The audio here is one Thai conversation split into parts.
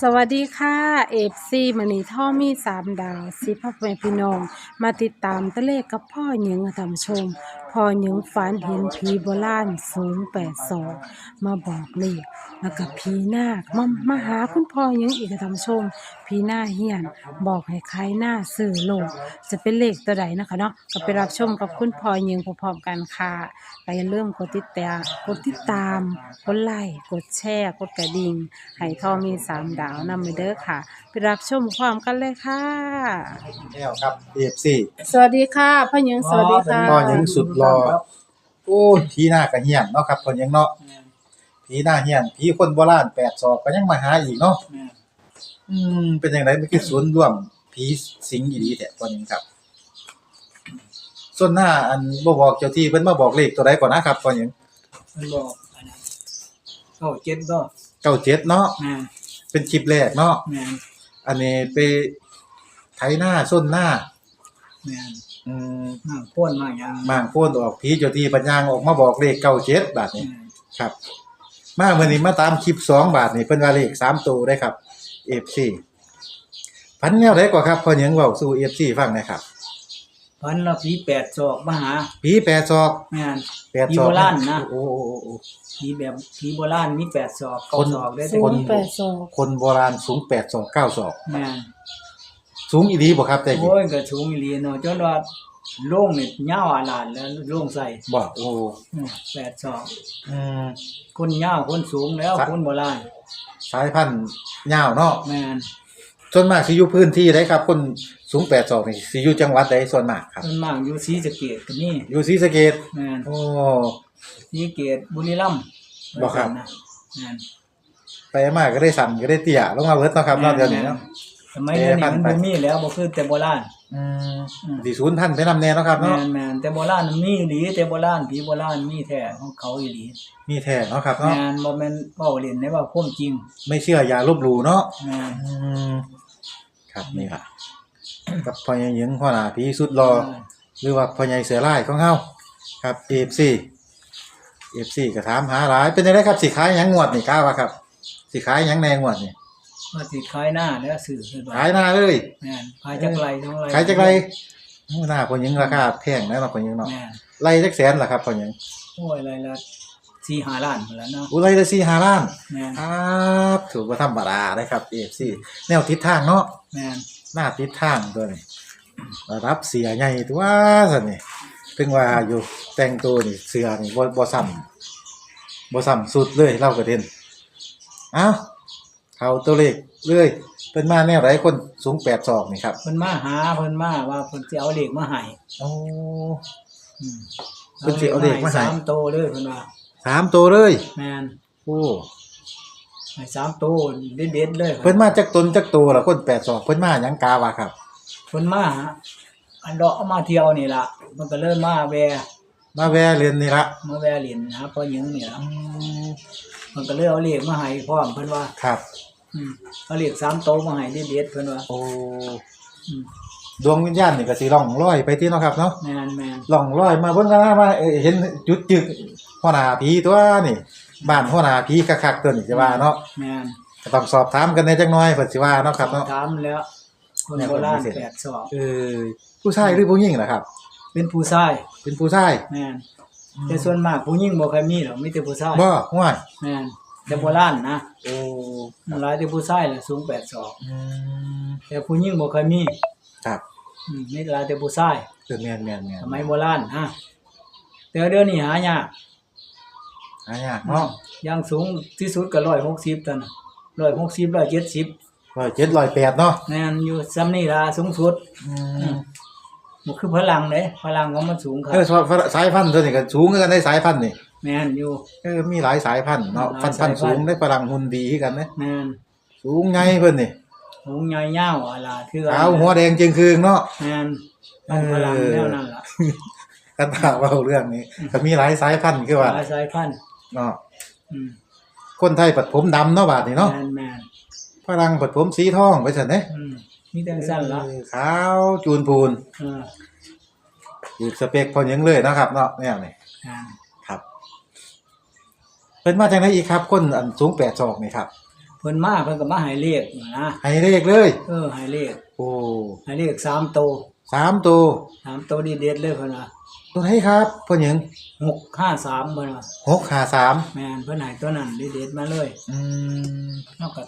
สวัสดีค่ะเอฟซีมันีท่อมีสามดาวสิพ่อแม่พี่น้อง มาติดตามตะเลขกับพ่อหญิงธรรมชม พ่อหญิงฝันเห็นผีโบราณสูงแปดศอกมาบอกเลขแล้วก็ผีนาคมามาหาคุณพ่อหญิงอีกค่ะท่านผู้ชมผีหน้าเฮียน บอกให้ใครหน้าสื่อโลก จะเป็นเลขตัวใดนะคะเนาะก็ไปรับชมกับคุณพ่อหญิงพร้อมๆกันค่ะไปอย่าลืมกดติดตามกดติดตามกดไลค์กดแชร์กดกระดิ่งให้ทอมีสามดาวนำไปเด้อค่ะ ไปรับชมความกันเลยค่ะแล้วครับ AFC สวัสดีค่ะพ่อหญิงสวัสดีค่ะ พ่อหญิงสุดรอโอ้ยผีหน้ากระเฮียนเนาะครับพ่อหญิงเนาะผีหน้าเฮียนผีคนโบราณแปดศอกก็ยังมาหาอีกเนาะอืมเป็นจังไดมันคือศูนย์ร่วมผีสิงอีหลีแท้พ่อหญิงครับส่วนหน้าอันบ่บอกเจ้าที่เพิ่นมาบอกเลขตัวใดก่อนนะครับพ่อหญิงมันบอกอันนั้นเข้าเจ็ดก็97เนาะแม่นเป็นคลิปแรกเนาะแม่นอันนี้ไปไถหน้าส้นหน้า แม่นอืมนั่งพ่นมาอย่างมางโพ้นออกผีเจ้าที่ปัญญางออกมาบอกเลข97บาทนี่แม่นครับ มาเมื่อนี้มาตามคลิปสองบาทนี่เพิ่นว่าเลขสามตัวได้ครับ FC พันแนวไดกว่าครับพอหยังเว้าสู่ FC ฟังหนะครับพันละผีแปดศอกมาหาผีแปดศอกแม่น แปดศอกผีโบราณนะ โอ้โอ้โอ้โอ้ ผีแบบผีโบราณมีแปดศอกเก้าคน ศอกได้สูแต่งคนแปดศอกคนโบราณสูงแปดศอกเก้าศอก แม่น สูงอีหลีบ่ครับแต่กี้โอ้ยก็สูงอีหลีเนาะจนว่าโล่งนี่ยาวอาลานแล้วโล่งใส่บ่โอ้อืมแปดศอกอืม คนยาวคนสูงแล้วครับ คนโบราณสายพันธุ์ยาวเนาะแม่นส่วนมากสิอยู่พื้นที่ใดครับ คนสูงแปดศอกนี่สิอยู่จังหวัดใดส่วนมากครับ ส่วนมากอยู่ศรีสะเกษก็มีอยู่ศรีสะเกษแม่นโอ้ ศรีสะเกษบุรีรัมย์บ่ครับ นะแม่นไปมาก็ได้สั่นก็ได้เตี้ยลงมาเบิดเนาะครับเนาะเดี๋ยวนี้เนาะ สมัยนี้มันบ่มีแล้วบ่คือแต่โบราณอืมอืมดีศูนย์ท่านไปนำแน่เนาะครับแม่เนาะนแม่นแต่โบราณมันมีอีหลีแต่โบราณผีโบราณมีแท้ของเขาอีหลีมีแท้เนาะครับแม่เนาะนบ่แม่นเว้าเล่นได้ว่าความจริงไม่เชื่ออย่าลบหลู่เนาะแม่นอืมครับนี่ล่ะกับพ่อใหญ่หญิงพ่อหน้าผีสุดรอ หรือว่าพ่อใหญ่เสือลายของเฮาครับ FC FC ก็ถามหาหลายเป็นจังไดครับสิขายหยังงวดนี่กล้าว่าครับสิขายหยังแน่งวดนี่ ว่าสิขายหน้าแล้วซื้อขึ้นว่าขายหน้าเลยแม่นขายจักไรจังไรขายจักไรโอ้หน้าพ่อหญิงราคาแพงนะเนาะพ่อหญิงเนาะแม่นไล่จักแสนล่ะครับพ่อหญิงโอ้ยไรละ4-5ล้านพุ่นละเนาะอู้ไล่ละ4-5ล้านแม่นครับถือว่าธรรมดาได้ครับ AFC แนวทิศทางเนาะแม่นหน้าทิศทางตัวนี้ระดับเสียใหญ่ตัวสันนี่ถึงว่าอยู่แต่งตัวนี่เสือนี่บ่บ่ซ้ำบ่ซ้ำสุดเลยเล่ากระเด็นเอ้า เขาตัวเลขเลยเป็นมาแนวไหนคนสูง8ศอกนี่ครับเพิ่นมาหาเพิ่นมาว่าเพิ่นสิเอาเลขมาให้โอ้ อืมเพิ่นสิเอาเลขมาให้ สามโตเลยเพิ่นว่าสามตัวเลยแม่นโอ้ให้สามโตเด็ดๆเลยเพิ่นมาจากตนจากตัวละคน8ศอกเพิ่นมาหยังกาวะครับ เพิ่นมาหาอันดอกเอามาเที่ยวนี่ล่ะมันก็เลยมาแวะมาแวะเรียนนี่ละมาแวะเล่นนะครับพ่อหญิงนี่ล่ะอืมมันก็เลยเอาเลขมาให้พร้อมเพิ่นว่า ครับ อืมเอาเลขสามโตมาให้เด็ดๆเพิ่นว่าโอ้อืมดวงวิญญาณนี่ก็สิล่องลอยไปที่เนาะครับเนาะแม่นแม่นล่องลอยมาเบิ่งกันนะมาเอ้ยเห็นจุดจึกหัวหน้าผีตัวนี่บ้านหัวหน้าผีคักๆตัวนี่สิว่าเนาะแม่นก็ต้องสอบถามกันในจักหน่อยเพิ่นสิว่าเนาะครับเนาะ ถามแล้ว คนเนี่ยโบราณเพิ่นมีเส้นแปดศอกเออผู้ชายหรือผู้หญิงล่ะครับ เป็นผู้ชายเป็นผู้ชายแม่นแต่ส่วนมากผู้หญิงบ่ค่อยมีหรอกมีแต่ผู้ชายบ่ห่วยแม่น แต่โบราณนะโอ้หลายแต่ผู้ชายแหละสูงแปดศอกอืมแต่ผู้หญิงบ่ค่อยมีครับอืมมีหลายแต่ผู้ชายเออแม่นแม่นแม่นสมัยโบราณฮะแต่เดี๋ยวนี้หายากหายากเนาะอย่างสูงที่สุดก็ร้อยหกสิบตันร้อยหกสิบร้อยเจ็ดสิบร้อยเจ็ดร้อยแปดเนาะแม่นอยู่ซ้ำนี่ละสูงสุดอืมมันคือพลังเด้พลังของมันสูงครับเออสายพันธุ์ตัวนี้ก็สูงคือกันได้สายพันธุ์นี่ แม่นอยู่ เออมีหลายสายพันธุ์เนาะหพัลานยธุ์พันธุ์สายพัสูนธุ์งได้พลังหุ่นดีคือกันเด้แม่นสูงไงเพิ่นนี่หูใหญ่ยาวอะไรคือขาวหัวแดงจึงคืงเนาะ แม่นมันพลังแนวนั้นล่ะกันถามว่าเรื่องนี้ก็มีหลายสายพันธุ์คือว่าหลายสายพันธุ์เนาะอืมคนไทยปัดผมดำเนาะบาดนี้เนาะแม่นแม่นฝรั่งปัดผมสีทองไปซั่นเด้อืมมีแต่สั้นละเออขาวจูนพูนเอออีกสเปคพอยังเลยนะครับ เนาะแนวนี้อ่าครับ เพิ่นมาจากไหนอีกครับคนอันสูง8ศอกนี่ครับเพิ่นมาเพิ่นก็มาให้เลขนะให้เลขเลย เออให้เลขโอ้ให้เลขสามตัวสามตัวสามตัวดีเด็ดเลยเพิ่นว่าตัวไหนครับพ่อหญิงหกห้าสามเพิ่นว่าหกขาสามแม่นเพิ่นให้ตัวนั้นดีเด็ดมาเลยอืมนอกจาก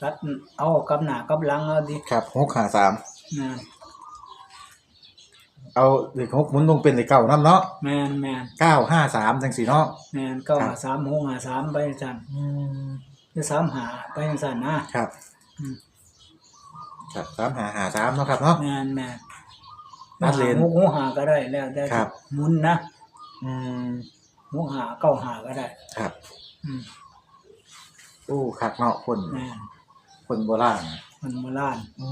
ตัดเอากับหน้ากับหลังเอาดิครับหกขาสามแม่น เอาเลขหกหมุนลงเป็นเลขเก้าน้ำเนาะแม่นแม่นเก้าห้าสามจังสี่เนาะ แม่นเก้าครับ หาสามหกหาสามไปจังซั่นอืมหรือสามหาไปจังซั่นนะครับ อืมครับสามหาหาสามเนาะครับเนาะ แม่นแม่นนัดเรียนหกหกหาก็ได้แล้วแต่ครับ หมุนนะอืมหกหาเก้าหาก็ได้ ครับ อืมโอ้คักเนาะคนแม่นคนโบราณมันโบราณอื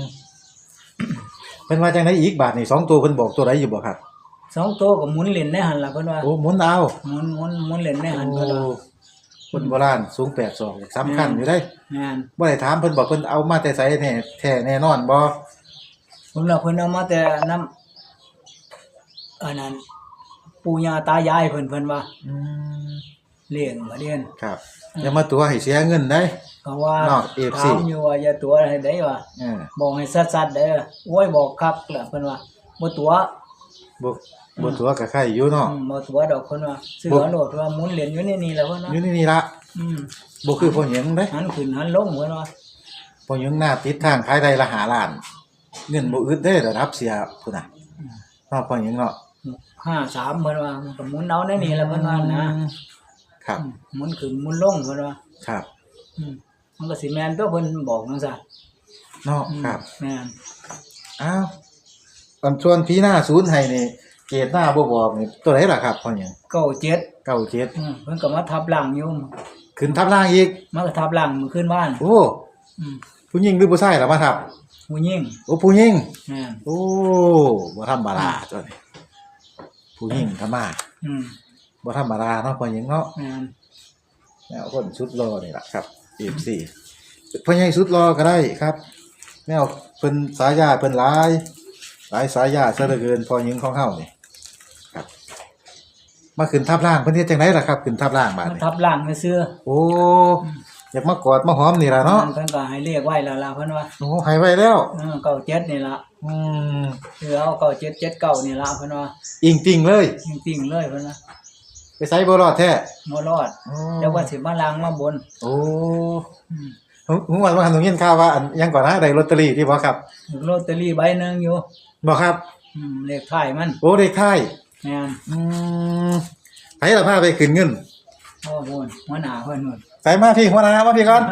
ม เป็นว่าจังไดอีกบาทนี่สองตัวเพิ่นบอกตัวใดอยู่บ่ครับสองตัวก็หมุนเล่นในหันล่ะเพิ่นว่าโอ้หมุนเอาหมุนหมุนหมุนเล่นในหันโอ้เพิ่นว่าคนโบราณสูงแปดศอกสำคัญอยู่ได้แม่นบ่ได้ถามเพิ่นบอกเพิ่นเอามาแต่ไสแน่แท้แน่นอนบ่ผมว่าเพิ่นเอามาแต่น้ำอันนั้นปู่ย่าตายายเพิ่นเพิ่นว่าอืม เลี้ยงมาเรียนครับอย่ามาตัวให้เสียเงินได้ก็ว่านอก FC ถามอยู่ว่าอย่าตัวให้ได้ว่าเออบอกให้สัดๆเด้อโอ้ยบอกคักแหละเพิ่นว่าบ่ตัวบ่บ่ตัวก็ใครอยู่เนาะ อืมบ่ตัวดอกเพิ่นว่าซื้อบ่เอาโลดว่าหมุนเล่นอยู่ในนี่แหละเพิ่นว่าอยู่นี่นี่ละอืมบ่คือพ่อหญิงเด้หันขึ้นหันลงเพิ่นว่าพ่อหญิงหน้าติดทางขายได้ละหาล้าน เงินบ่อึดเด้ระดับเสียพุ่นน่ะเนาะพ่อหญิงเนาะ53เพิ่นว่ามันก็หมุนเอาในนี่แหละเพิ่นว่านะ ครับอืมหมุนขึ้นหมุนลงเพิ่นว่าครับอืมมันก็สิแม่นตัวเพิ่นบอกจังซั่นเนาะอืมครับ แม่นอ้าวอันชวนพี่หน้าศูนย์ให้นี่เกรดหน้าบ่บอกนี่ตัวไหนล่ะครับพ่อหญิงเก้าเจ็ดเก้าเจ็ดอืมเพิ่นก็มาทับหลังอยู่ขึ้นทับล่างอีก มันก็ทับหลังมือขึ้นบ้านโอ้อืมผู้หญิงหรือผู้ชายล่ะมาทับ ผู้หญิงโอ้ผู้หญิง แม่น โอ้บ่ธรรมดาตัวนี้ผู้หญิงธรรมา อืม บ่ธรรมดาเนาะพ่อหญิงเนาะแม่นแนวคนสุดรอนี่ล่ะครับ F4 พ่อใหญ่สุดรอก็ได้ครับ แนวเพิ่นสายาเพิ่นหลาย หลายสายาซะเหลือเกินพ่อหญิงของเฮานี่ครับ มาขึ้นทับล่างเพิ่นเฮ็ดจังไดล่ะครับขึ้นทับล่างบาดมันนี้ทับหลังซื่อโอ้อยากมากอดมาหอมนี่ล่ะๆเนาะเพิ่นก็ให้เรียกไว้แล้วล่ะเพิ่นว่าโอ้ให้ไว้แล้ว เออเก้าเจ็ดนี่ล่ะอืมคือเอาเก้าเจ็ดเจ็ดเก้านี่ล่ะเพิ่นว่าอิงติงเลยจริงๆเลยเพิ่นว่า ไปไสบ่รอดแท้บ่รอดโอ้แล้วว่าสิมาล้างมาบน โอ้อืมผมว่าว่าทางยินข่าวว่าอันยังก่อนนะได้ลอตเตอรี่ที่บ่ครับถูกลอตเตอรี่ใบหนึงอยู่บ่ครับอืมเลขท้ายมัน โอ้ได้ค่ายแม่นอืมไผล่ะพาไปขึ้นเงินโอ้โหหัวหน้าเพิ่นนู่นไปมาพี่หัวหน้ามาพี่ก่อน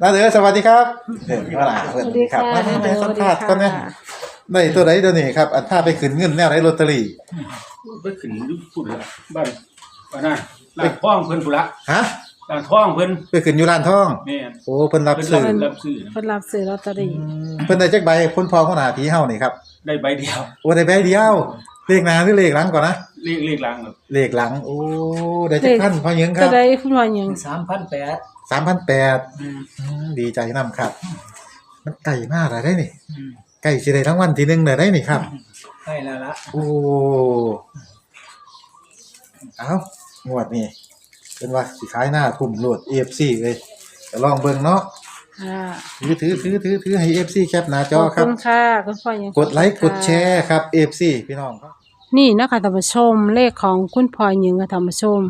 นาเด้อสวัสดีครับเด้อหัวหน้าเพิ่นครับมานี่ไปสัมภาษณ์ก่อนนะได้ตัวใดตัวนี้ครับ อันพาไปขึ้นเงินแนวไหนลอตเตอรี่ไปขึ้นอยู่พุ่นละบ้าน บ้านนั่นร้านทองเพิ่นพุ่นละฮะร้านทองเพิ่นไปขึ้นอยู่ร้านทองแม่นโอ้เพิ่นรับเพิ่นซื้อรับรับซื้อเพิ่นรับซื้อลอตเตอรี่เพิ่นได้จักใบคนพอหัวหน้าผีเฮานี่ครับได้ใบเดียวโอ้ได้ใบเดียวเลขหน้าหรือเลขหลังก่อนนะเลขเลขหลังแบบเลขหลัง โอ้ได้จักพันพอหยังคจะรับได้คุณว่าหยัง3,800 3,800อืมอืมดีใจนํครับ มันไก่มากเลยได้นี่อืมไก่สิได้ทั้งวันทีหนึงเลยได้นี่ครับใช่แล้วล่ะโอ้ เอา งวดนี่เป็นว่าสิขายหน้าทุ่มโหลด AFC เลยจะลองเบิ่งเนาะอ่าถือถือถือถือถือให้ AFC แคปหน้าจขออบครัคุบณค่ะคุณพ่อหยังกดไลค์กดแชร์ครับ AFC พี่น้องครับ นี่นะคะท่านผู้ชมเลขของคุณพ่อหยังกับท่านผู้ชม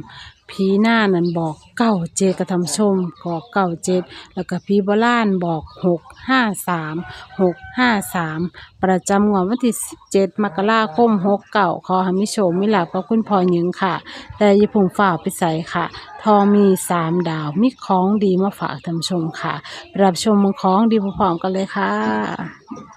ผีหน้านั่นบอก เก้าเจกับท่านผู้ชมบอกเก้าเจ็ดแล้วก็ผีโบราณบอกหกห้าสามหกห้าสามประจำงวดวันที่สิบเจ็ดมกราคมหกเก่าขอให้มิโชคมิลาภกับคุณพ่อหยังค่ะ แต่อย่าเพุงฝ่าไปใส่ค่ะ ทองมีสามดาวมีของดีมาฝากท่านผู้ชมค่ะไปรับชมของดีพร้อมๆกันเลยค่ะ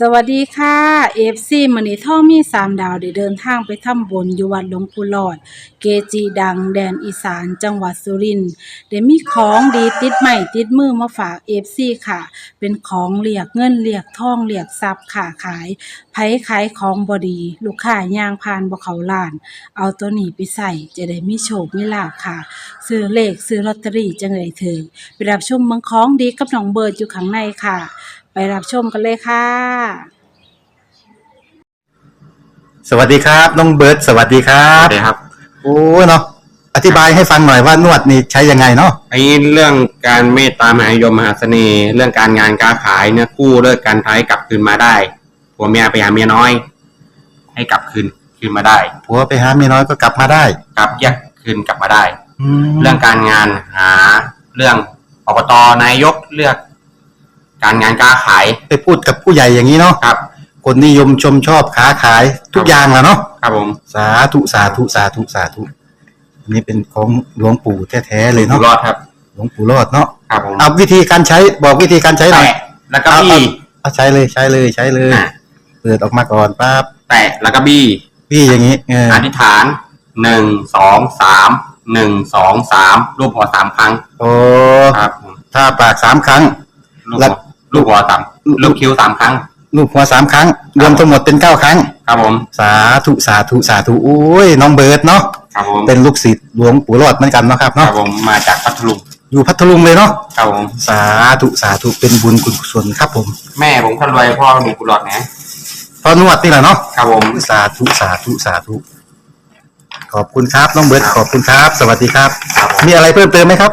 สวัสดีค่ะเอฟซีมันนี่ท่องมีสามดาวได้เดินทางไปทำบุญอยู่วัดหลวงปู่หลอด เกจีดังแดนอีสานจังหวัดสุรินทร์ได้มีของดีติดใหม่ติดมือมาฝากเอฟซีค่ะ เป็นของเรียกเงินเรียกทองเรียกทรัพย์ค่ะขายไผขายของบอดี ลูกค้าย่างพานบ่เขาล้าน เอาตัวนี้ไปใส่จะได้มีโชคมีลาภค่ะ ซื้อเลขซื้อลอตเตอรี่จังเลยถึงไปรับชมเมืองของดีกับน้องเบิร์ดอยู่ข้างในค่ะ ไปรับชมกันเลยค่ะ สวัสดีครับน้องเบิร์ดสวัสดีครัครับบครับ โอ้เนาะอธิบายให้ฟังหน่อยว่านวดนี่ใช้ยังไงเนาะไอ้เรื่องการเมตตามหานิยมมหาเสน่ห์เรื่องการงานการขายเนี่ยกู้เลิกการท้ายกลับคืนมาได้ผัวเมียไปหาเมียน้อย ให้กลับคืนคืนมาได้ผัวไปหาเมียน้อยก็กลับมาได้กลับแยกคืนกลับมาได้แล้เรื่วองการงานหาเรื่องอบตนายกเลือก การงานการขายไปพูดกับผู้ใหญ่อย่างนี้เนาะครับ คนนิยมชมชอบค้าขายทุกอย่างแหล้วเนาะครับผมสาธุสาธุสาธุสาธุอันนี้เป็นของหลวงปู่แท้ๆเลยอยู่เนาะรอดครับ หลวงปู่รอดเนาะครับผมเอาวิธีการใช้บอกวิธีการใช้หน่อย แตะแล้วก็บี้ เอาใช้เลยใช้เลยใช้เลยอะ เปิดออกมาก่อนปั๊บแตะแล้วก็บี้พี่อย่างนี้เอออธิษฐานหนึ่งสองสามหนึ่งสองสามรูปหัวสามครั้งโอ้ครับผมถ้าปากสามครั้งลูกแล้หัวว ลูกหัวสามลูกคิ้วสามครั้ง ลูกหัวสามครั้ง รวมทั้งหมดเป็นเก้าครั้ง ครับผม สาธุสาธุสาธุโอ้ยน้องเบิร์ดเนาะครับผมเป็นลูกศิษย์หลวงปู่รอดเหมือนกันเนาะครับครัเนาะบผมมาจากพัทลุงอยู่พัทลุงเลยเนาะครับผม สาธุสาธุเป็นบุญกุศลครับผมแม่ผมคนรวยพ่อมีกุหลาบนะพอนวดนี่แหละเนาะครับผม สาธุสาธุสาธุขอบคุณครับน้องเบิร์ดขอบคุณครับ สวัสดีครับ ครับผม มีอะไรเพิ่มเติมไหมครับ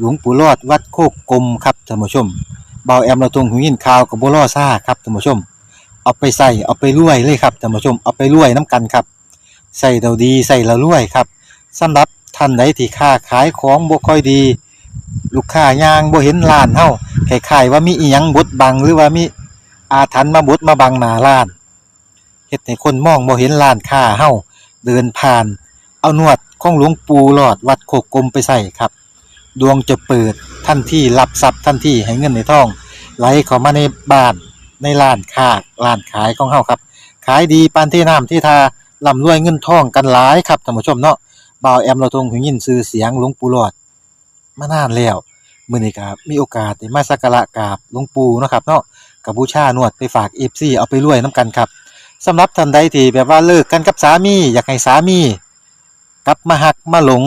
หลวงปู่รอดวัดโคกกลมครับท่านผู้ชมเบาแอมเราตรงหูยินข่าวกับบัวล่อซ่าครับท่านผู้ชม เอาไปใส่เอาไปรวยเลยครับท่านผู้ชมเอาไปรวยน้ำกันครับใส่เราดีใส่เรารวยครับสำหรับท่านใดที่ค้าขายของบ่ค่อยดี ลูกค้ายางบ่เห็นร้านเฮาคล้ายๆว่ามีอีหยังบดบังหรือว่ามีอาถรรพ์มาบดมาบังหน้าร้านเฮ็ดให้คนมองบ่เห็นร้านค้าเฮาเดินผ่าน เอานวดของหลวงปู่หลอดวัดโคกกลมไปใส่ครับ ดวงจะเปิดทันที่รับทรัพย์ทันที่ให้เงินในท้อง ไหลเข้ามาในบ้านในร้านค้าร้านขายของเฮาครับ ขายดีปานที่น้ำที่ทาร่ำรวยเงินทองกันหลายครับท่านผู้ชมเนาะบ่าวแอมเราทงหูยินชื่อเสียงหลวงปู่หลอดมานานแล้วมื้อนี้ก็มีโอกาสได้มาสักการะกราบหลวงปู่เนาะครับเนาะกับบูชานวดไปฝาก FC เอาไปรวยนํกันครับสำหรับท่านใดที่แบบว่าเลิกกันกับสามี อยากให้สามี กลับมาหักมาหลง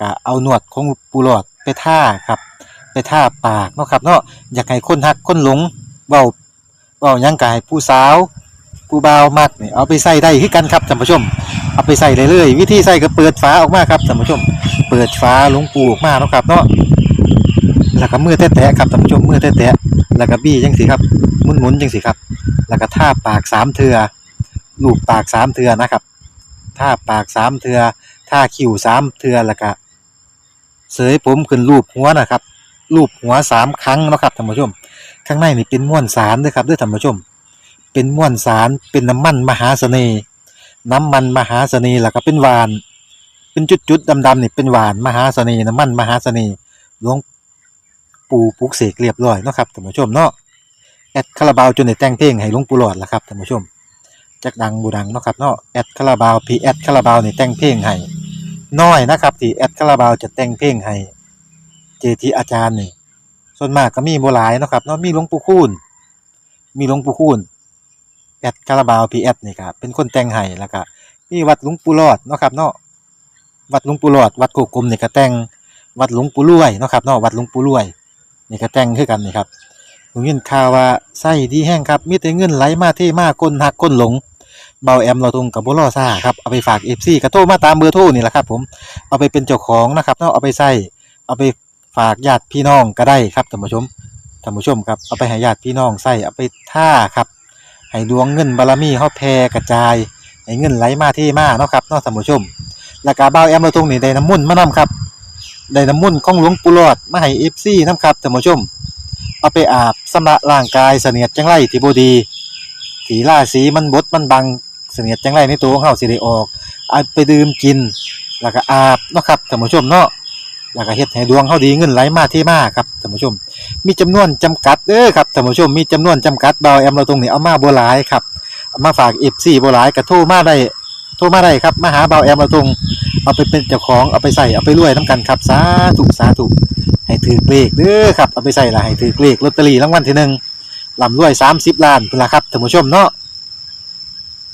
ก็เอาหนวดของปูหลอดไปท่าครับไปท่าปากเนาะครับเนาะอยากให้คนหักคนหลงเบาเบายังกายผู้สาวผู้เบามักเนี่ยเอาไปใส่ได้คือกันครับท่านผู้ชม เอาไปใส่เลยเลยวิธีใส่ก็เปิดฝาออกมาครับท่านผู้ชม เปิดฝาหลวงปูออกมาเนาะครับเนาะแล้วก็มือแตะๆครับท่านผู้ชมมือแตะๆแล้วก็บี้จังสิครับหมุนๆจังสิครับ แล้วก็ท่าปากสามเทือลูบปากสามเทือนะครับท่าปากสามเทือท่าคิ้วสามเทือแล้วก็ เสยผมขึ้นรูปหัวนะครับรูปหัวสามครั้งนะครับท่านผู้ชม ข้างในนี่เป็นม้วนสารด้วยครับด้วยท่านผู้ชม เป็นม้วนสารเป็นน้ำมันมหาเสน่ห์น้ำมันมหาเสน่ห์แล้วก็เป็นหวาน เป็นจุดๆดำๆนี่เป็นหวานมหาเสน่ห์น้ำมันมหาเสน่ห์หลวงปู่ปุกเสกเรียบร้อยนะครับท่านผู้ชมเนาะแอดคาราบาวจนได้แต่งเพลงให้หลวงปู่หลอดล่ะครับท่านผู้ชมจักดังบูดังเนาะครับเนาะแอดคาราบาวพีแอดคาราบาวนี่แต่งเพลงให้ น้อยนะครับ ที่แอดคาราบาวจะแต่งเพลงให้เจทีอาจารย์นี่ ส่วนมากก็มีบ่หลายนะครับเนาะมีหลวงปู่คูณมีหลวงปู่คูณแอดคาราบาวพีแอดนี่ครับเป็นคนแต่งให้แล้วก็มีวัดหลวงปู่รอดนะครับ เนาะวัดหลวงปู่รอด วัดโกกลมนี่ก็แต่งวัดหลวงปู่รวยนะครับเนาะวัดหลวงปู่รวยนี่ก็แต่งคือกันนี่ครับผมยินข่าวว่าไส้ดีแห้งครับมีแต่เงินไหลมาเทมากคนหักคนหลง เบาแอมเราตรงกับบุรอซ่าครับเอาไปฝากเอฟซีกระโทรมาตามเบอร์โทรนี่แหละครับ ผมเอาไปเป็นเจ้าของนะครับเนาะเอาไปใส่เอาไปฝากญาติพี่น้องก็ได้ครับท่านผู้ชมท่านผู้ชมครับเอาไปให้ญาติพี่น้องใส่เอาไปท่าครับให้ดวงเงินบารมีเฮาแผ่กระจายให้เงินไหลมาเทมาเนาะครับเนาะท่านผู้ชมแล้วก็เบาแอมเราตรงนี่ได้น้ำมุ่นมานํครับได้น้ำมุ่นของหลวงปู่หลอดมาให้เอฟซีนํครับท่านผู้ชม เอาไปอาบสำระร่างกายเสนียดจังไรที่บดี ถีล่าสีมันบดมันบัง เสนียดจังไรในตัวของเฮาสิได้ออกเอาไปดื่มกิน แล้วก็อาบเนาะครับท่านผู้ชมเนาะแล้วก็เฮ็ดให้ดวงเฮาดีเงินไหลมาเทมาครับท่านผู้ชม มีจำนวนจำกัดเด้อครับท่านผู้ชมมีจำนวนจำกัดเบาแอมเราตรงนี้เอามาบ่หลายครับามาฝาก FC บ่หลายก็โทรมาได้โทรมาได้ครับมาหาเบาแอมเราตรงเอาไปเป็นเจ้าของเอาไปใส่เอาไปรวยน้ำกันครับสาธุสาธุให้ถือเลขเด้อครับเอาไปใส่ละให้ถือเลขลอตเตอรี่รางวัลที่หนึ่งลำรวย30ล้านเป็นละครับท่านผู้ชมเนาะ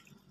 พ